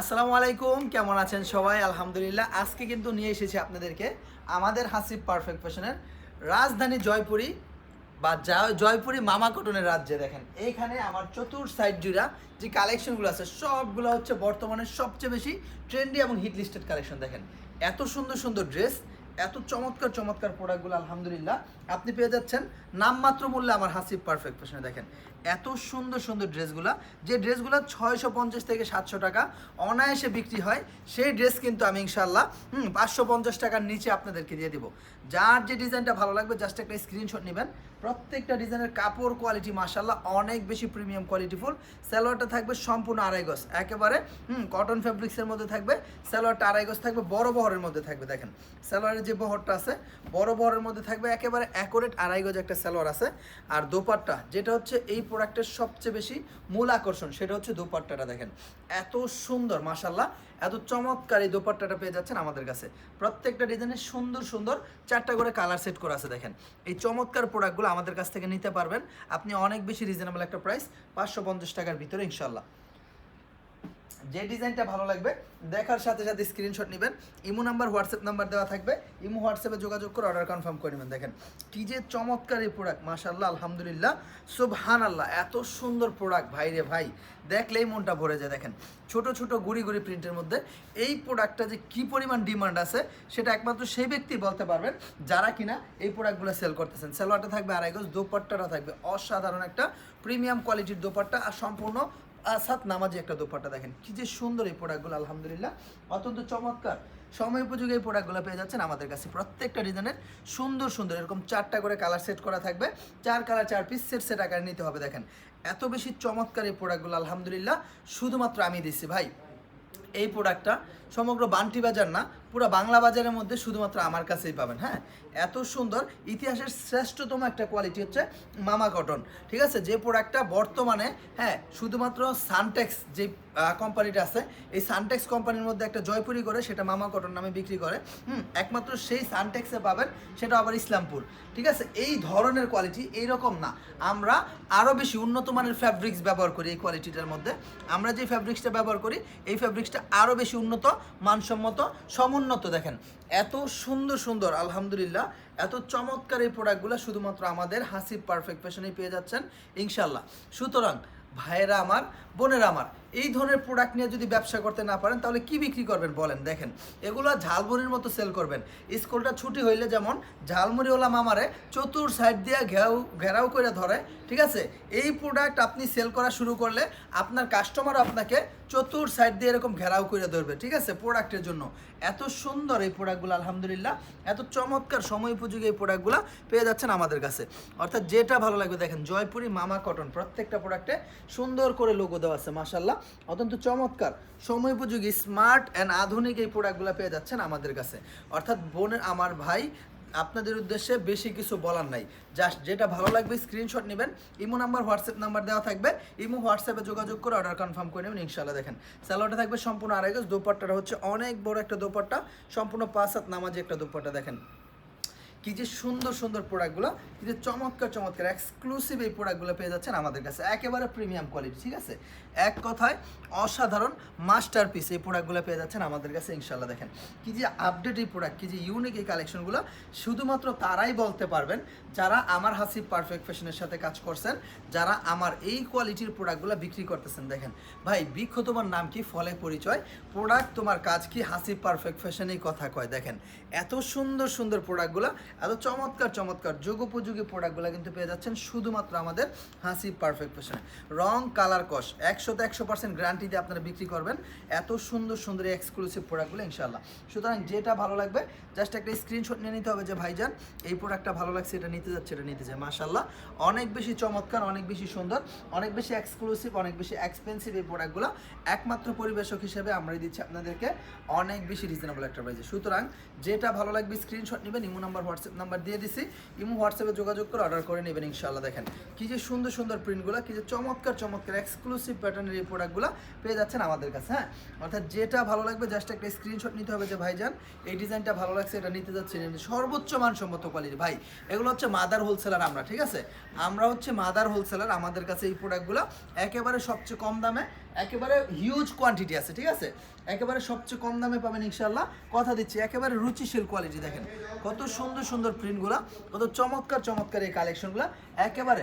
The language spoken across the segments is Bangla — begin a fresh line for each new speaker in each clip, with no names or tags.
আসসালামু আলাইকুম, কেমন আছেন সবাই? আলহামদুলিল্লাহ, আজকে কিন্তু নিয়ে এসেছি আপনাদেরকে আমাদের হাসিব পারফেক্ট ফ্যাশনের রাজধানী জয়পুরি বা জয়পুরী মামা কটনের রাজ্যে দেখেন। এইখানে আমার চতুর সাইড জুড়া যে কালেকশনগুলো আছে, সবগুলো হচ্ছে বর্তমানে সবচেয়ে বেশি ট্রেন্ডি এবং হিট লিস্টেড কালেকশন দেখেন। এত সুন্দর সুন্দর ড্রেস এত চমৎকার চমৎকার প্রোডাক্টগুলো আলহামদুলিল্লাহ। আপনি পেয়ে যাচ্ছেন নামমাত্র মূল্যে আমার হাসিব পারফেক্ট ফ্যাশনে দেখেন। এত সুন্দর সুন্দর ড্রেসগুলো যে ড্রেসগুলো ছয়শো পঞ্চাশ থেকে সাতশো টাকা অনায়াসে বিক্রি হয়, সেই ড্রেস কিন্তু আমি ইনশাল্লাহ হুম, পাঁচশো পঞ্চাশ টাকার নিচে আপনাদেরকে দিয়ে দিব। যার যে ডিজাইনটা ভালো লাগবে জাস্ট একটা স্ক্রিনশট নেবেন। প্রত্যেকটা ডিজাইনের কাপড় কোয়ালিটি মাসাল্লাহ অনেক বেশি প্রিমিয়াম কোয়ালিটিফুল সালোয়ারটা থাকবে সম্পূর্ণ আড়াই গজ। একেবারে, হুম কটন ফ্যাব্রিক্সের মধ্যে থাকবে, সালোয়ারটা আড়াই গজ থাকবে, বড় বহরের মধ্যে থাকবে, দেখেন। সালোয়ারের যে বহরটা আছে, বড় বহরের মধ্যে থাকবে, একেবারে অ্যাকোরেট আড়াই গজ একটা সালোয়ার আছে। আর দোপাট্টা, যেটা হচ্ছে এই প্রোডাক্টের সবচেয়ে বেশি মূল আকর্ষণ, সেটা হচ্ছে দোপাট্টাটা, দেখেন। এত সুন্দর মাসাল্লাহ এত চমৎকার এই দোপাট্টাটা পেয়ে যাচ্ছেন আমাদের কাছে। প্রত্যেকটা ডিজাইনের সুন্দর সুন্দর চারটা করে কালার সেট করে আছে দেখেন। এই চমৎকার প্রোডাক্টগুলো আমাদের কাছ থেকে নিতে পারবেন। আপনি অনেক বেশি রিজনেবল একটা প্রাইস পাঁচশো পঞ্চাশ টাকার ভিতরে ইনশাল্লাহ যে ডিজাইনটা ভালো লাগবে, দেখার সাথে সাথে স্ক্রিনশট নেবেন। ইমো নাম্বার, হোয়াটসঅ্যাপ নাম্বার দেওয়া থাকবে। ইমো হোয়াটসঅ্যাপে যোগাযোগ করে অর্ডার কনফার্ম করে নেবেন। দেখেন, কি যে চমৎকার এই প্রোডাক্ট মাশাল্লাহ আলহামদুলিল্লাহ। সুবহান আল্লাহ এত সুন্দর প্রোডাক্ট ভাই রে ভাই। দেখলেই মনটা ভরে যায়, দেখেন। ছোট ছোট, গুড়ি গুড়ি প্রিন্টের মধ্যে। এই প্রোডাক্টটা যে কি পরিমাণ ডিমান্ড আছে, সেটা একমাত্র সেই ব্যক্তি বলতে পারবেন, যারা কিনা এই প্রোডাক্টগুলো সেল করতেছেন। সেলোয়ারটা থাকবে আড়াই গজ, দোপাট্টাটা থাকবে। অসাধারণ একটা প্রিমিয়াম কোয়ালিটির দোপাট্টা, আর সম্পূর্ণ আসাদ নামাজি একটা দোপাট্টা দেখেন। কি যে সুন্দর এই প্রোডাক্টগুলো আলহামদুলিল্লাহ। অত্যন্ত চমৎকার। সময় উপযোগী এই প্রোডাক্টগুলো পেয়ে যাচ্ছেন আমাদের কাছে প্রত্যেকটা ডিজাইনের সুন্দর সুন্দর। এরকম চারটা করে কালার সেট করা থাকবে। চার কালার চার পিস সেট সেট আকারে নিতে হবে, দেখেন। এত বেশি চমৎকার এই প্রোডাক্টগুলো আলহামদুলিল্লাহ। শুধুমাত্র আমি দিচ্ছি, ভাই। এই প্রোডাক্টটা সমগ্র বান্টি বাজার না, পুরো বাংলা বাজারের মধ্যে শুধুমাত্র আমার কাছেই পাবেন হ্যাঁ? এত সুন্দর, ইতিহাসের শ্রেষ্ঠতম একটা কোয়ালিটি হচ্ছে মামা কটন ঠিক আছে? যে প্রোডাক্টটা বর্তমানে হ্যাঁ শুধুমাত্র সানটেক্স যে কোম্পানিটা আছে, এই সানটেক্স কোম্পানির মধ্যে একটা জয়পুরি করে সেটা মামা কটন নামে বিক্রি করে, হুম? একমাত্র সেই সানটেক্সে পাবেন, সেটা আবার ইসলামপুর, ঠিক আছে? এই ধরনের কোয়ালিটি এইরকম না। আমরা আরও বেশি উন্নত মানের ফ্যাব্রিক্স ব্যবহার করি এই কোয়ালিটিটার মধ্যে। আমরা যে ফ্যাব্রিক্সটা ব্যবহার করি, এই ফ্যাব্রিক্সটা আরও বেশি উন্নত, মানসম্মত, সমুন্নত দেখেন। এত সুন্দর সুন্দর, আলহামদুলিল্লাহ, এত চমৎকার এই প্রোডাক্টগুলো শুধুমাত্র আমাদের হাসিব পারফেক্ট ফ্যাশনেই পেয়ে যাচ্ছেন ইনশাল্লাহ সুতরাং ভাইয়েরা আমার, বোনেরা আমার এই ধরনের প্রোডাক্ট নিয়ে যদি ব্যবসা করতে না পারেন, তাহলে কি বিক্রি করবেন? বলেন, দেখেন, এগুলো ঝালমুড়ির মতো সেল করবেন। স্কুলটা ছুটি হইলে যেমন ঝালমুড়িওয়ালা মামারে চতুর সাইড দিয়ে ঘেরাও ঘেরাও করে ধরে, ঠিক আছে? এই প্রোডাক্ট আপনি সেল করা শুরু করলে আপনার কাস্টমার আপনাকে চতুর সাইড দিয়ে এরকম ঘেরাও করে ধরবে, ঠিক আছে? প্রোডাক্টের জন্য। এত সুন্দর এই প্রোডাক্টগুলো আলহামদুলিল্লাহ, এত চমৎকার সময় উপযোগী এই প্রোডাক্টগুলো পেয়ে যাচ্ছেন আমাদের কাছে। অর্থাৎ যেটা ভালো লাগবে, দেখেন, জয়পুরি মামা কটন প্রত্যেকটা প্রোডাক্টে সুন্দর করে লোগো দেওয়া আছে মাসাল্লাহ অত্যন্ত চমৎকার সময় উপযোগী স্মার্ট অ্যান্ড আধুনিক এই প্রোডাক্টগুলো পেয়ে যাচ্ছেন আমাদের কাছে। অর্থাৎ বোনের, আমার ভাই, আপনাদের উদ্দেশ্যে বেশি কিছু বলার নাই। জাস্ট যেটা ভালো লাগবে স্ক্রিনশট নেবেন। ইমো নাম্বার হোয়াটসঅ্যাপ নাম্বার দেওয়া থাকবে। ইমো হোয়াটসঅ্যাপে যোগাযোগ করে অর্ডার কনফার্ম করে নেবেন ইনশাল্লাহ দেখেন। স্যালোয়ারটা থাকবে সম্পূর্ণ আড়াই গজ, দোপাট্টাটা হচ্ছে অনেক বড় একটা দোপাট্টা। সম্পূর্ণ পাঁচ হাত নামাজি একটা দোপাট্টা, দেখেন। কি যে সুন্দর সুন্দর প্রোডাক্টগুলো কি যে চমৎকার চমৎকার এক্সক্লুসিভ এই প্রোডাক্টগুলো পেয়ে যাচ্ছেন আমাদের কাছে। একেবারে প্রিমিয়াম কোয়ালিটি ঠিক আছে? এক কথায় অসাধারণ মাস্টার পিস এই প্রোডাক্টগুলো পেয়ে যাচ্ছেন আমাদের কাছে ইনশাল্লাহ দেখেন। কি যে আপডেট এই প্রোডাক্ট কি যে ইউনিক এই কালেকশনগুলো শুধুমাত্র তারাই বলতে পারবেন যারা আমার হাসিব পারফেক্ট ফ্যাশনের সাথে কাজ করছেন, যারা আমার এই কোয়ালিটির প্রোডাক্টগুলো বিক্রি করতেছেন, দেখেন। ভাই, বৃক্ষ তোমার নাম কি? ফলে পরিচয়। প্রোডাক্ট তোমার কাজ কি? হাসিব পারফেক্ট ফ্যাশনেই কথা কয়, দেখেন। এত সুন্দর সুন্দর প্রোডাক্টগুলো এত চমৎকার চমৎকার যুগোপযোগী প্রোডাক্টগুলো কিন্তু পেয়ে যাচ্ছেন শুধুমাত্র আমাদের হাসি পারফেক্ট ফ্যাশনে রং কালার কস একশোতে একশো পার্সেন্ট গ্যারান্টি দিয়ে আপনারা বিক্রি করবেন। এত সুন্দর সুন্দর এক্সক্লুসিভ প্রোডাক্টগুলো ইনশাল্লাহ সুতরাং যেটা ভালো লাগবে জাস্ট একটা স্ক্রিনশট নিয়ে নিতে হবে যে, ভাইজান, এই প্রোডাক্টটা ভালো লাগছে, এটা নিতে যাচ্ছে, এটা নিতে চাই মাশাল্লাহ অনেক বেশি চমৎকার, অনেক বেশি সুন্দর, অনেক বেশি এক্সক্লুসিভ অনেক বেশি এক্সপেন্সিভ এই প্রোডাক্টগুলো একমাত্র পরিবেশক হিসেবে আমরা দিচ্ছি আপনাদেরকে অনেক বেশি রিজনেবল একটা প্রাইসে সুতরাং যেটা ভালো লাগবে স্ক্রিনশট নেবেন, ইমো নাম্বার নাম্বার দিয়ে দিছি। ইমো হোয়াটসঅ্যাপে যোগাযোগ করে অর্ডার করে নেবেন ইনশাল্লাহ দেখেন। কি যে সুন্দর সুন্দর প্রিন্টগুলো কি যে চমৎকার চমৎকার এক্সক্লুসিভ প্যাটার্নের এই প্রোডাক্টগুলো পেয়ে যাচ্ছেন আমাদের কাছে হ্যাঁ? অর্থাৎ যেটা ভালো লাগবে জাস্ট একটা স্ক্রিনশট নিতে হবে যে, ভাইজান, এই ডিজাইনটা ভালো লাগছে, এটা নিতে যাচ্ছি। সর্বোচ্চ মানসম্মত কোয়ালিটি ভাই, এগুলো হচ্ছে মাদার হোলসেলার আমরা, ঠিক আছে? আমরা হচ্ছে মাদার হোলসেলার আমাদের কাছে এই প্রোডাক্টগুলো একেবারে সবচেয়ে কম দামে একেবারে হিউজ কোয়ান্টিটি আছে, ঠিক আছে? একেবারে সবচেয়ে কম দামে পাবেন ইনশাল্লাহ কথা দিচ্ছি, একেবারে রুচিশীল কোয়ালিটি দেখেন। কত সুন্দর সুন্দর প্রিন্টগুলো কত চমৎকার চমৎকার এই কালেকশনগুলো একেবারে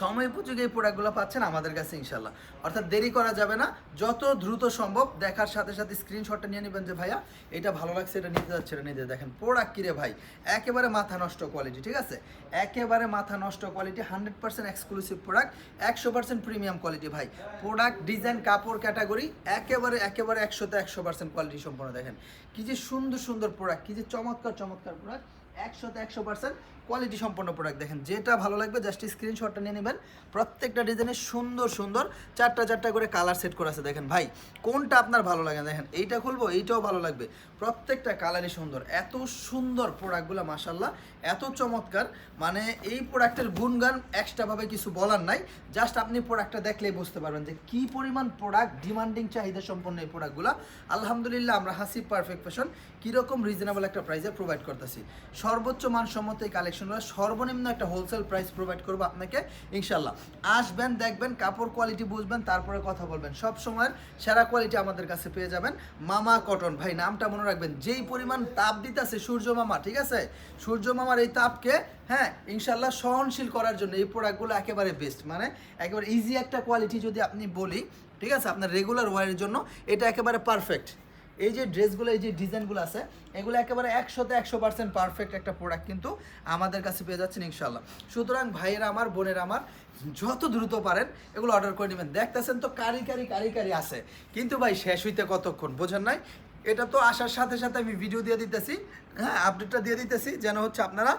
সময় উপযোগী এই প্রোডাক্টগুলো পাচ্ছেন আমাদের কাছে ইনশাল্লাহ অর্থাৎ দেরি করা যাবে না। যত দ্রুত সম্ভব দেখার সাথে সাথে স্ক্রিনশটটা নিয়ে নেবেন যে, ভাইয়া, এটা ভালো লাগছে, এটা নিতে যাচ্ছে, এটা নিতে দেখেন প্রোডাক্ট কিরে ভাই? একেবারে মাথা নষ্ট কোয়ালিটি ঠিক আছে? একেবারে মাথা নষ্ট quality hundred percent exclusive product একশো পার্সেন্ট প্রিমিয়াম কোয়ালিটি ভাই। প্রোডাক্ট ডিজাইন কাপড় ক্যাটাগরি একেবারে একেবারে একশোতে একশো পার্সেন্ট কোয়ালিটি সম্পন্ন। দেখেন, কি যে সুন্দর সুন্দর প্রোডাক্ট কি যে চমৎকার চমৎকার প্রোডাক্ট একশোতে একশো পার্সেন্ট কোয়ালিটি সম্পন্ন প্রোডাক্ট দেখেন। যেটা ভালো লাগবে জাস্ট স্ক্রিনশটটা নিয়ে নেবেন। প্রত্যেকটা ডিজাইনের সুন্দর সুন্দর চারটা চারটা করে কালার সেট করা আছে দেখেন। ভাই, কোনটা আপনার ভালো লাগে দেখেন? এইটা খুলবো, এইটাও ভালো লাগবে। প্রত্যেকটা কালারই সুন্দর। এত সুন্দর প্রোডাক্টগুলো মাসাল্লাহ এত চমৎকার। মানে এই প্রোডাক্টের গুণগান এক্সট্রাভাবে কিছু বলার নাই। জাস্ট আপনি প্রোডাক্টটা দেখলেই বুঝতে পারবেন যে কি পরিমাণ প্রোডাক্ট ডিমান্ডিং চাহিদা সম্পন্ন এই প্রোডাক্টগুলো আলহামদুলিল্লাহ, আমরা হাসি পারফেক্ট ফ্যাশন কীরকম রিজনেবল একটা প্রাইসে প্রোভাইড করতেছি। সর্বোচ্চ মানসম্মত এই কালেকশন কালেকশনগুলো সর্বনিম্ন একটা হোলসেল প্রাইস প্রোভাইড করব আপনাকে ইনশাল্লাহ আসবেন, দেখবেন, কাপড় কোয়ালিটি বুঝবেন, তারপরে কথা বলবেন। সব সময়ের সেরা কোয়ালিটি আমাদের কাছে পেয়ে যাবেন মামা কটন ভাই, নামটা মনে রাখবেন, যেই পরিমাণ তাপ দিতেছে সূর্য মামা, ঠিক আছে? সূর্য মামার এই তাপকে হ্যাঁ ইনশাল্লাহ সহনশীল করার জন্য এই প্রোডাক্টগুলো একেবারে বেস্ট মানে একেবারে ইজি একটা কোয়ালিটি যদি আপনি বলি, ঠিক আছে? আপনার রেগুলার ওয়ারের জন্য, এটা একেবারে পারফেক্ট এই যে ড্রেসগুলো, এই যে ডিজাইনগুলো আছে, এগুলো একেবারে একশোতে একশো পার্সেন্ট পারফেক্ট একটা প্রোডাক্ট কিন্তু আমাদের কাছে পেয়ে যাচ্ছেন ইনশাল্লাহ সুতরাং ভাইয়েরা আমার, বোনের আমার, যত দ্রুত পারেন এগুলো অর্ডার করে নেবেন। দেখতেছেন তো কারি কারি কারি কারি আছে। কিন্তু ভাই, শেষ হইতে কতক্ষণ? বোঝেন নাই? এটা তো আসার সাথে সাথে আমি ভিডিও দিয়ে দিতেছি হ্যাঁ আপডেটটা দিয়ে দিতেছি, যেন হচ্ছে আপনারা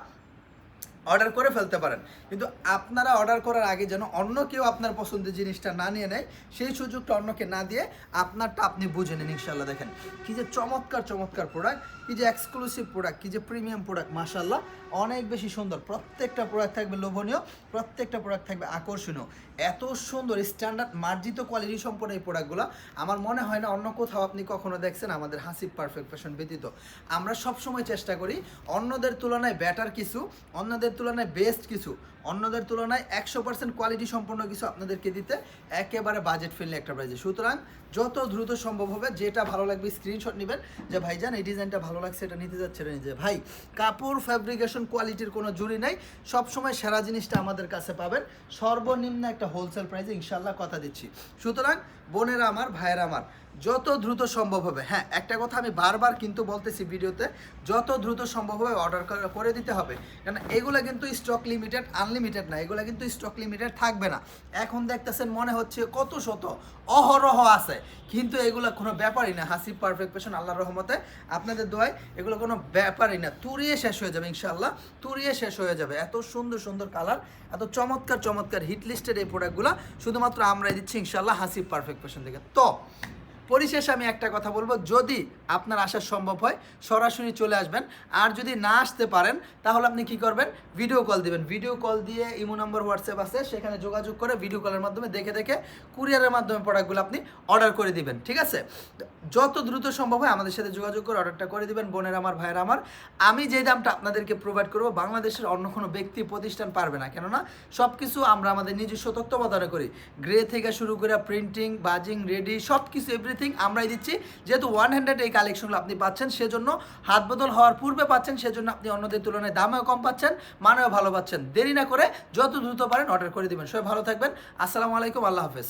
অর্ডার করে ফেলতে পারেন। কিন্তু আপনারা অর্ডার করার আগে যেন অন্য কেউ আপনার পছন্দের জিনিসটা না নিয়ে নেয়, সেই সুযোগটা অন্যকে না দিয়ে আপনারটা আপনি বুঝে নিন ইনশাল্লাহ দেখেন। কি যে চমৎকার চমৎকার প্রোডাক্ট কি যে এক্সক্লুসিভ প্রোডাক্ট কি যে প্রিমিয়াম প্রোডাক্ট মাশাল্লাহ অনেক বেশি সুন্দর। প্রত্যেকটা প্রোডাক্ট থাকবে লোভনীয়, প্রত্যেকটা প্রোডাক্ট থাকবে আকর্ষণীয়। এত সুন্দর স্ট্যান্ডার্ড মার্জিত কোয়ালিটি সম্পন্ন এই প্রোডাক্টগুলো আমার মনে হয় না অন্য কোথাও আপনি কখনো দেখছেন আমাদের হাসিব পারফেক্ট ফ্যাশন ব্যতীত। আমরা সবসময় চেষ্টা করি অন্যদের তুলনায় বেটার কিছু, অন্যদের তুলনায় বেস্ট কিছু। অন্যদের তুলনায় একশো পার্সেন্ট কোয়ালিটি সম্পন্ন কিছু আপনাদেরকে দিতে একেবারে বাজেট ফ্রেন্ডলি একটা প্রাইজে সুতরাং যত দ্রুত সম্ভব হবে, যেটা ভালো লাগবে স্ক্রিনশট নেবেন যে, ভাই ভাইজান এই ডিজাইনটা ভালো লাগছে, এটা নিতে যাচ্ছে এটা নিতে ভাই, কাপড় ফ্যাব্রিকেশন কোয়ালিটির কোনো জুড়ি নাই। সবসময় সেরা জিনিসটা আমাদের কাছে পাবেন। সর্বনিম্ন একটা হোলসেল প্রাইসে ইনশাল্লাহ কথা দিচ্ছি। সুতরাং বোনেরা আমার, ভাইয়েরা আমার যত দ্রুত সম্ভব হবে। হ্যাঁ একটা কথা আমি বারবার কিন্তু বলতেছি ভিডিওতে, যত দ্রুত সম্ভব হবে অর্ডার করে দিতে হবে। কারণ এগুলো কিন্তু স্টক লিমিটেড আনলিমিটেড না, এগুলো কিন্তু স্টক লিমিটেড থাকবে না। এখন দেখতেছেন মনে হচ্ছে কত শত অহরহ আছে। কিন্তু এগুলো কোনো ব্যাপারই না, হাসিব পারফেক্ট পেশন আল্লাহর রহমতে। আপনাদের দোয়ায় এগুলো কোনো ব্যাপারই না। তুরিয়ে শেষ হয়ে যাবে ইনশাল্লাহ তুরিয়ে শেষ হয়ে যাবে। এত সুন্দর সুন্দর কালার এত চমৎকার চমৎকার হিট লিস্টের এই প্রোডাক্টগুলো শুধুমাত্র আমরাই দিচ্ছি ইনশাল্লাহ হাসিব পারফেক্ট পেশন থেকে। তো পরিশেষে আমি একটা কথা বলব, যদি আপনার আসা সম্ভব হয়, সরাসরি চলে আসবেন। আর যদি না আসতে পারেন, তাহলে আপনি কি করবেন? ভিডিও কল দিবেন। ভিডিও কল দিয়ে ইমো নম্বর হোয়াটসঅ্যাপ আছে, সেখানে যোগাযোগ করে ভিডিও কলের মাধ্যমে দেখে দেখে কুরিয়ারের মাধ্যমে প্রোডাক্টগুলো আপনি অর্ডার করে দিবেন, ঠিক আছে? যত দ্রুত সম্ভব হয় আমাদের সাথে যোগাযোগ করে অর্ডারটা করে দিবেন, বোনের আমার, ভাইয়ের আমার। আমি যে দামটা আপনাদেরকে প্রোভাইড করব, বাংলাদেশের অন্য কোনো ব্যক্তি, প্রতিষ্ঠান পারবে না। কেননা সব কিছু আমরা আমাদের নিজস্ব তত্ত্বাবধানে করি। গ্রে থেকে শুরু করে প্রিন্টিং বাজিং রেডি সব কিছু এভরিথিং আমরাই দিচ্ছি। যেহেতু ওয়ান হান্ড্রেড এই কালেকশনগুলো আপনি পাচ্ছেন, সেজন্য হাত বদল হওয়ার পূর্বে পাচ্ছেন, সেজন্য আপনি অন্যদের তুলনায় দামেও কম পাচ্ছেন, মানেও ভালো পাচ্ছেন। দেরি না করে যত দ্রুত পারেন অর্ডার করে দেবেন। সবাই ভালো থাকবেন। আসসালামু আলাইকুম, আল্লাহ হাফেজ।